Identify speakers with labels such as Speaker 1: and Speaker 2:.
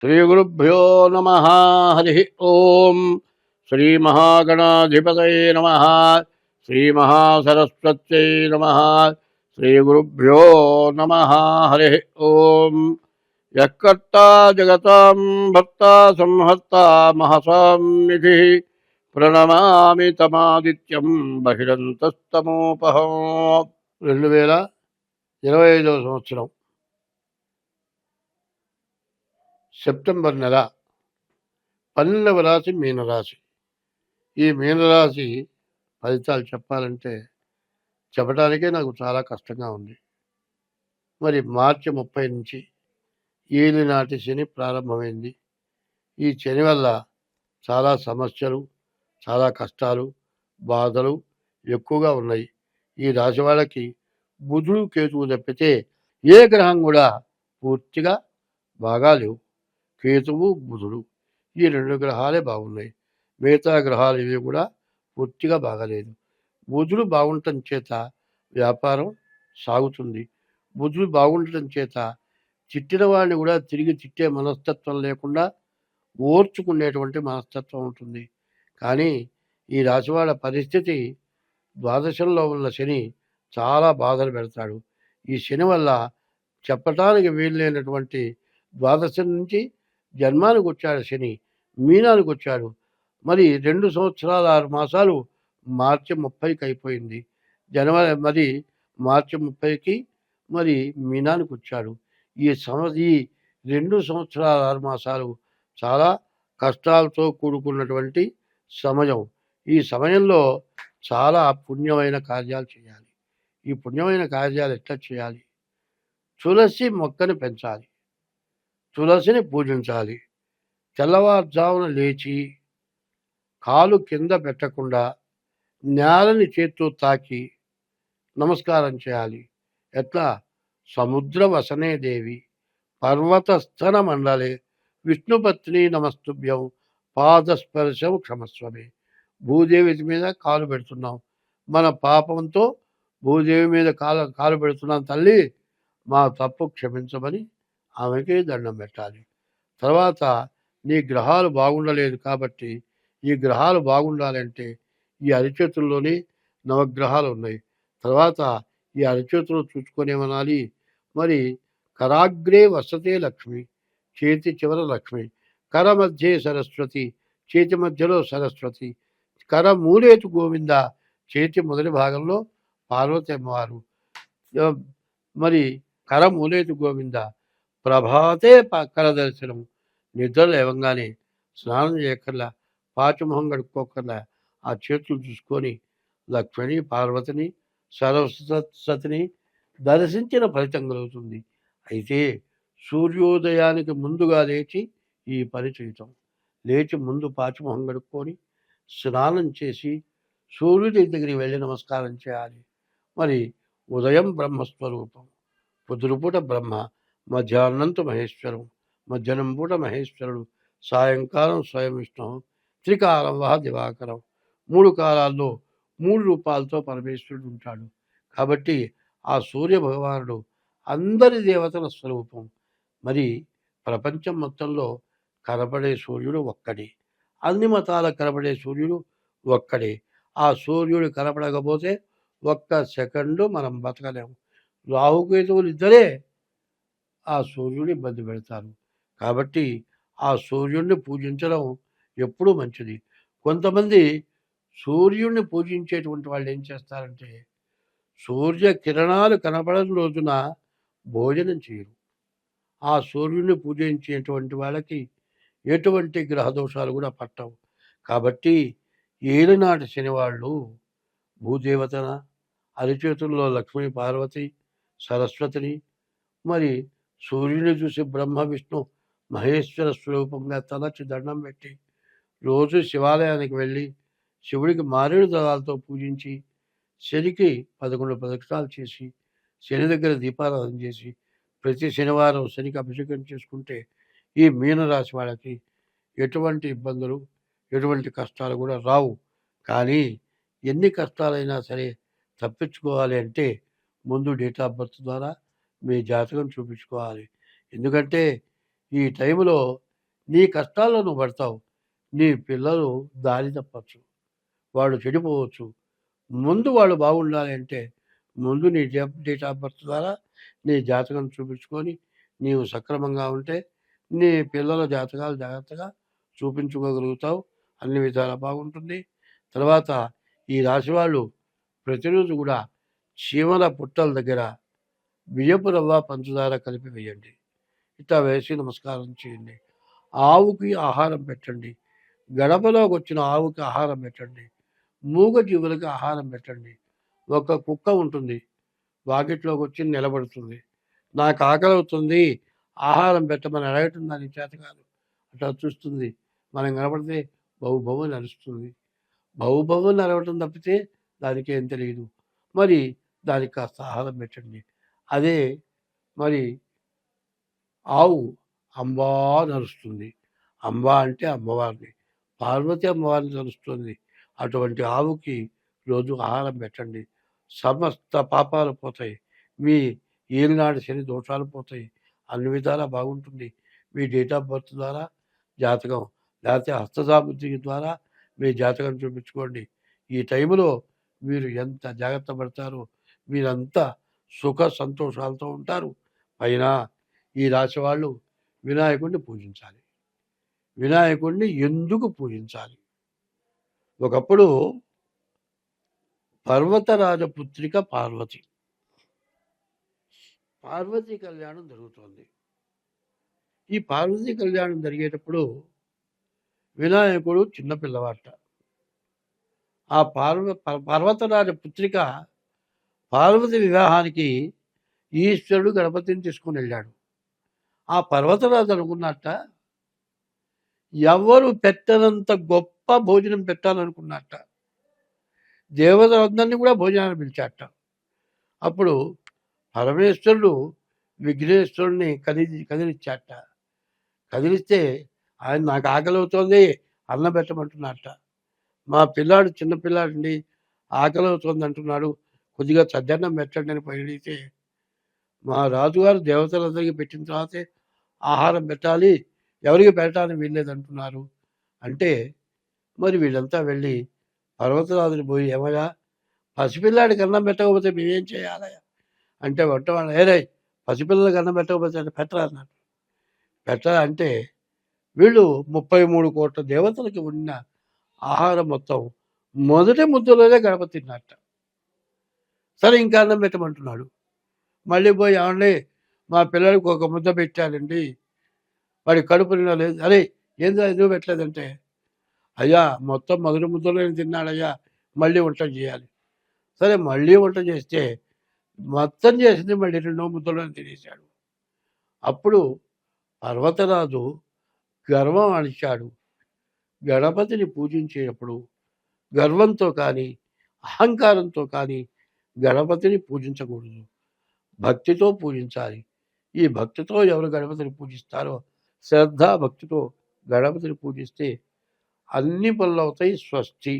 Speaker 1: శ్రీగురుభ్యో నమ. హరి ఓం. శ్రీ మహాగణాధిపతయ నమ. శ్రీ మహాసరస్వత్యై నమ. శ్రీ గురుభ్యో నమ. హరి ఓం. యక్కర్తా జగతాం భర్త సంహర్త మహసాం నిధి ప్రణమామి తమాదిత్యం బహిరంతస్తమోపహం. రెండు వేల ఇరవై ఐదవ సంవత్సరం. సెప్టెంబర్ నెల పన్నెండవ రాశి మీనరాశి. ఈ మీనరాశి ఫలితాలు చెప్పాలంటే చెప్పడానికే నాకు చాలా కష్టంగా ఉంది. మరి మార్చి ముప్పై నుంచి ఏలినాటి శని ప్రారంభమైంది. ఈ శని వల్ల చాలా సమస్యలు చాలా కష్టాలు బాధలు ఎక్కువగా ఉన్నాయి. ఈ రాశి వాళ్ళకి బుధుడు కేతువు తప్పితే ఏ గ్రహం కూడా పూర్తిగా బాగా లేవు కేతువు బుధుడు. ఈ రెండు గ్రహాలే బాగున్నాయి. మిగతా గ్రహాలు ఇవి కూడా పూర్తిగా బాగాలేదు. బుధుడు బాగుండటం చేత వ్యాపారం సాగుతుంది. బుధుడు బాగుండటం చేత తిట్టిన వాడిని కూడా తిరిగి తిట్టే మనస్తత్వం లేకుండా ఓర్చుకునేటువంటి మనస్తత్వం ఉంటుంది. కానీ ఈ రాశివాడ పరిస్థితి ద్వాదశంలో ఉన్న శని చాలా బాధలు పెడతాడు. ఈ శని వల్ల చెప్పటానికి వీల్లేనటువంటి ద్వాదశం నుంచి జన్మానికి వచ్చాడు శని మీనానికి వచ్చాడు. మరి రెండు సంవత్సరాల ఆరు మాసాలు మార్చి ముప్పైకి అయిపోయింది. జనవరి మరి మార్చి ముప్పైకి మరి మీనానికి వచ్చాడు. ఈ సంవ ఈ రెండు సంవత్సరాల ఆరు మాసాలు చాలా కష్టాలతో కూడుకున్నటువంటి సమయం. ఈ సమయంలో చాలా పుణ్యమైన కార్యాలు చేయాలి. ఈ పుణ్యమైన కార్యాలు ఎట్లా చేయాలి? తులసి మొక్కను పెంచాలి. తులసిని పూజించాలి. తెల్లవారుజామున లేచి కాలు కింద పెట్టకుండా నేలని చేత్తో తాకి నమస్కారం చేయాలి. ఎట్లా? సముద్ర వసనే దేవి పర్వతస్థన మండలే విష్ణుపత్ని నమస్తుభ్యం పాదస్పర్శం క్షమస్వమే. భూదేవి మీద కాలు పెడుతున్నాం. మన పాపంతో భూదేవి మీద కాలు కాలు పెడుతున్నాం తల్లి మా తప్పు క్షమించమని ఆమెకి దండం పెట్టాలి. తర్వాత నీ గ్రహాలు బాగుండలేదు కాబట్టి ఈ గ్రహాలు బాగుండాలంటే ఈ అరిచేతుల్లోనే నవగ్రహాలు ఉన్నాయి. తర్వాత ఈ అరిచేతులు చూసుకొనేమనాలి మరి కరాగ్రే వసతే లక్ష్మి చేతి చివర లక్ష్మి కర మధ్యే సరస్వతి చేతి మధ్యలో సరస్వతి కర మూలేతు గోవింద చేతి మొదటి భాగంలో పార్వతి అమ్మవారు. మరి కర మూలేతు గోవింద ప్రభాతే ప- దర్శనం నిద్ర లేవంగానే స్నానం చేయక్కర్లా పాచమొహం కడుక్కోకర్లా ఆ చేతులు చూసుకొని లక్ష్మిని పార్వతిని సరస్వతిని దర్శించిన ఫలితం కలుగుతుంది. అయితే సూర్యోదయానికి ముందుగా లేచి ఈ పని చేయటం. లేచి ముందు పాచమొహం కడుక్కొని స్నానం చేసి సూర్యుడి దగ్గరికి వెళ్ళి నమస్కారం చేయాలి. మరి ఉదయం బ్రహ్మస్వరూపం. పొద్దురుపూట బ్రహ్మ మధ్యాహ్నంతో మహేశ్వరం మధ్యాహ్నం పూట మహేశ్వరుడు సాయంకాలం స్వయం విష్ణు త్రికాలం వహ దివాకరం. మూడు కాలాల్లో మూడు రూపాలతో పరమేశ్వరుడు ఉంటాడు. కాబట్టి ఆ సూర్య భగవానుడు అందరి దేవతల స్వరూపం. మరి ప్రపంచం మొత్తంలో కనబడే సూర్యుడు ఒక్కడే. అన్ని మతాల కనబడే సూర్యుడు ఒక్కడే. ఆ సూర్యుడు కనపడకపోతే ఒక్క సెకండు మనం బతకలేము రాహుకేతువులు ఇద్దరే ఆ సూర్యుని ఇబ్బంది పెడతారు. కాబట్టి ఆ సూర్యుడిని పూజించడం ఎప్పుడూ మంచిది. కొంతమంది సూర్యుడిని పూజించేటువంటి వాళ్ళు ఏం చేస్తారంటే సూర్య కిరణాలు కనబడని రోజున భోజనం చేయరు. ఆ సూర్యుడిని పూజించేటువంటి వాళ్ళకి ఎటువంటి గ్రహదోషాలు కూడా పట్టవు. కాబట్టి ఏలినాటి శనివాళ్ళు భూదేవతన అరిచేతుల్లో లక్ష్మీ పార్వతి సరస్వతిని మరి సూర్యుని చూసి బ్రహ్మ విష్ణు మహేశ్వర స్వరూపంగా తలచి దండం పెట్టి రోజు శివాలయానికి వెళ్ళి శివుడికి మారేడు దళాలతో పూజించి శనికి పదకొండు ప్రదక్షిణాలు చేసి శని దగ్గర దీపారాధన చేసి ప్రతి శనివారం శనికి అభిషేకం చేసుకుంటే ఈ మీనరాశి వాళ్ళకి ఎటువంటి ఇబ్బందులు ఎటువంటి కష్టాలు కూడా రావు. కానీ ఎన్ని కష్టాలైనా సరే తప్పించుకోవాలి అంటే ముందు డేట్ ఆఫ్ బర్త్ ద్వారా మీ జాతకం చూపించుకోవాలి. ఎందుకంటే ఈ టైంలో నీ కష్టాల్లో నువ్వు పడతావు. నీ పిల్లలు దారి తప్పచ్చు. వాళ్ళు చెడిపోవచ్చు. ముందు వాళ్ళు బాగుండాలి అంటే ముందు నీ డేట్ ఆఫ్ బర్త్ ద్వారా నీ జాతకం చూపించుకొని నీవు సక్రమంగా ఉంటే నీ పిల్లల జాతకాలు జాగ్రత్తగా చూపించుకోగలుగుతావు. అన్ని విధాలా బాగుంటుంది. తర్వాత ఈ రాశి వాళ్ళు ప్రతిరోజు కూడా చీమల పుట్టల దగ్గర బియ్యపు రవ్వ పంచదార కలిపి వేయండి. ఇట్లా వేసి నమస్కారం చేయండి. ఆవుకి ఆహారం పెట్టండి. గడపలోకి వచ్చిన ఆవుకి ఆహారం పెట్టండి. మూగ జీవులకి ఆహారం పెట్టండి. ఒక కుక్క ఉంటుంది. వాకిట్లోకి వచ్చి నిలబడుతుంది. నాకు ఆకలి అవుతుంది. ఆహారం పెట్టమని అడగటం దాని చేత కాదు. అట్లా చూస్తుంది. మనం కనబడితే బహుభవం నడుస్తుంది. బహుభవం నడవటం తప్పితే దానికి ఏం తెలియదు. మరి దానికి కాస్త ఆహారం పెట్టండి. అదే మరి ఆవు అంబా నడుస్తుంది అంబా అంటే అమ్మవారిని. పార్వతి అమ్మవారిని నడుస్తుంది అటువంటి ఆవుకి రోజు ఆహారం పెట్టండి. సమస్త పాపాలు పోతాయి. మీ ఏలినాడు శని దోషాలు పోతాయి. అన్ని విధాలా బాగుంటుంది. మీ డేట్ ఆఫ్ బర్త్ ద్వారా జాతకం లేకపోతే హస్తసాబుద్ధి ద్వారా మీ జాతకం చూపించుకోండి. ఈ టైంలో మీరు ఎంత జాగ్రత్త పడతారో మీరంతా సుఖ సంతోషాలతో ఉంటారు. పైన ఈ రాశి వాళ్ళు వినాయకుడిని పూజించాలి. వినాయకుడిని ఎందుకు పూజించాలి? ఒకప్పుడు పర్వతరాజ పుత్రిక పార్వతి. పార్వతీ కళ్యాణం జరుగుతోంది. ఈ పార్వతీ కళ్యాణం జరిగేటప్పుడు వినాయకుడు చిన్నపిల్లవాట ఆ పార్వ ప- పర్వతరాజ పుత్రిక పార్వతి వివాహానికి ఈశ్వరుడు గణపతిని తీసుకుని వెళ్ళాడు. ఆ పర్వతరాజు అనుకున్నట్ట ఎవరు పెట్టనంత గొప్ప భోజనం పెట్టాలనుకున్నట్ట దేవతలందరినీ కూడా భోజనాన్ని పిలిచాట అప్పుడు పరమేశ్వరుడు విఘ్నేశ్వరుడిని కదిలి కదిలిచ్చాట కదిలిస్తే ఆయన నాకు ఆకలి అవుతోంది అన్నం పెట్టమంటున్నట్ట మా పిల్లాడు చిన్నపిల్లాడండి ఆకలి అవుతుంది అంటున్నాడు కొద్దిగా చద్దన్నం పెట్టండి అని పడితే మా రాజుగారు దేవతలందరికీ పెట్టిన తర్వాతే ఆహారం పెట్టాలి ఎవరికి పెట్టాలని వీల్లేదంటున్నారు. అంటే మరి వీళ్ళంతా వెళ్ళి పర్వతరాజుని పోయి ఏమయ్యా పసిపిల్లాడికి అన్నం పెట్టకపోతే మేమేం చేయాలయ్యా? అంటే వంటవాళ్ళు ఏరే పసిపిల్లలకి అన్నం పెట్టకపోతే అంటే పెట్టరా? అన్నాడు పెట్టరా అంటే వీళ్ళు ముప్పై మూడు కోట్ల దేవతలకి ఉన్న ఆహారం మొత్తం మొదటి ముద్దలోనే గడప తిన్నట్ట సరే ఇంకా అన్నం పెట్టమంటున్నాడు. మళ్ళీ పోయి ఏమండి మా పిల్లలకు ఒక ముద్ద పెట్టాలండి వాడి కడుపు నిండా లేదు. అరే ఏందో ఎందుకు పెట్టలేదంటే? అయ్యా మొత్తం మొదటి ముద్దలో తిన్నాడయ్యా. మళ్ళీ వంట చేయాలి. సరే మళ్ళీ వంట చేస్తే మొత్తం చేసింది మళ్ళీ రెండో ముద్దలో తినేశాడు. అప్పుడు పర్వతరాజు గర్వం అణిచాడు. గణపతిని పూజించేటప్పుడు గర్వంతో కానీ అహంకారంతో కానీ గణపతిని పూజించకూడదు. భక్తితో పూజించాలి. ఈ భక్తితో ఎవరు గణపతిని పూజిస్తారో శ్రద్ధ భక్తితో గణపతిని పూజిస్తే అన్ని పనులు అవుతాయి స్వస్తి.